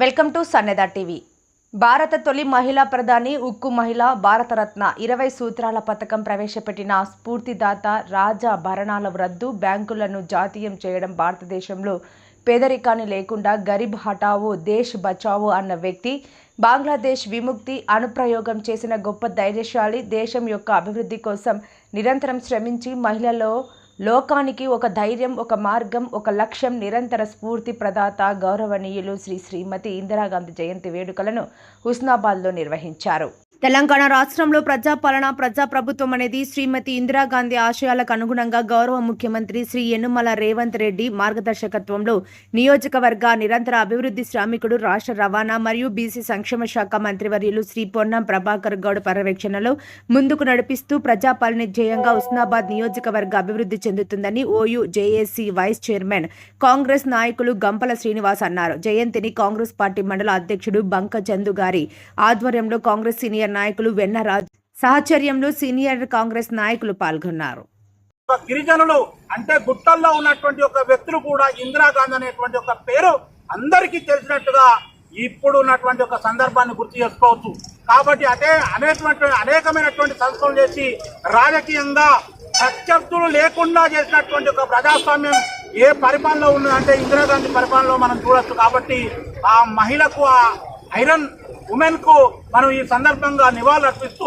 Welcome to సన్నెద TV. భారత తొలి మహిళా ప్రధాని ఉక్కు మహిళ భారతరత్న ఇరవై సూత్రాల పథకం ప్రవేశపెట్టిన స్ఫూర్తిదాత రాజా భరణాల రద్దు బ్యాంకులను జాతీయం చేయడం భారతదేశంలో పేదరికాన్ని లేకుండా గరీబ్ హటావో దేశ్ బచావో అన్న వ్యక్తి బంగ్లాదేశ్ విముక్తి అనుప్రయోగం చేసిన గొప్ప ధైర్యశాలి దేశం యొక్క అభివృద్ధి కోసం నిరంతరం శ్రమించి మహిళలో లోకానికి ఒక ధైర్యం ఒక మార్గం ఒక లక్ష్యం నిరంతర స్ఫూర్తి ప్రదాత గౌరవనీయులు శ్రీ శ్రీమతి ఇందిరాగాంధీ జయంతి వేడుకలను హుస్నాబాద్లో నిర్వహించారు. తెలంగాణ రాష్ట్రంలో ప్రజాపాలన ప్రజాప్రభుత్వం అనేది శ్రీమతి ఇందిరాగాంధీ ఆశయాలకు అనుగుణంగా గౌరవ ముఖ్యమంత్రి శ్రీ యనుమల రేవంత్ రెడ్డి మార్గదర్శకత్వంలో నియోజకవర్గ నిరంతర అభివృద్ధి శ్రామికుడు రాష్ట్ర రవాణా మరియు బీసీ సంక్షేమ శాఖ మంత్రివర్యులు శ్రీ పొన్నం ప్రభాకర్ గౌడ్ పర్యవేక్షణలో ముందుకు నడిపిస్తూ ప్రజాపాలన ధ్యేయంగా ఉస్నాబాద్ నియోజకవర్గ అభివృద్ధి చెందుతుందని OU JAC vice chairman Congress నాయకులు గంపల శ్రీనివాస్ అన్నారు. జయంతిని కాంగ్రెస్ పార్టీ మండల అధ్యక్షుడు బంక చందు గారి ఆధ్వర్యంలో కాంగ్రెస్ సీనియర్ నాయకులు వెన్నరాజ్ సహచర్యంలో సీనియర్ కాంగ్రెస్ నాయకులు పాల్గొన్నారు. ఒక గిరిజనులు అంటే గుట్టల్లో ఉన్నటువంటి ఒక వ్యక్తులు కూడా ఇందిరాగాంధీ అనేటువంటి ఒక పేరు అందరికీ తెలిసినట్టుగా ఇప్పుడు ఉన్నటువంటి ఒక సందర్భాన్ని గుర్తు చేసుకోవచ్చు. కాబట్టి అదే అనేటువంటి అనేకమైనటువంటి సంస్కరణలు చేసి రాజకీయంగా ప్రత్యర్థులు లేకుండా చేసినటువంటి ఒక ప్రజాస్వామ్యం ఏ పరిపాలనలో ఉన్నదంటే ఇందిరాగాంధీ పరిపాలనలో మనం చూడొచ్చు. కాబట్టి ఆ మహిళకు ఆ ఐరన్ ఉమెన్కు మనం ఈ సందర్భంగా నివాళులు అర్పిస్తూ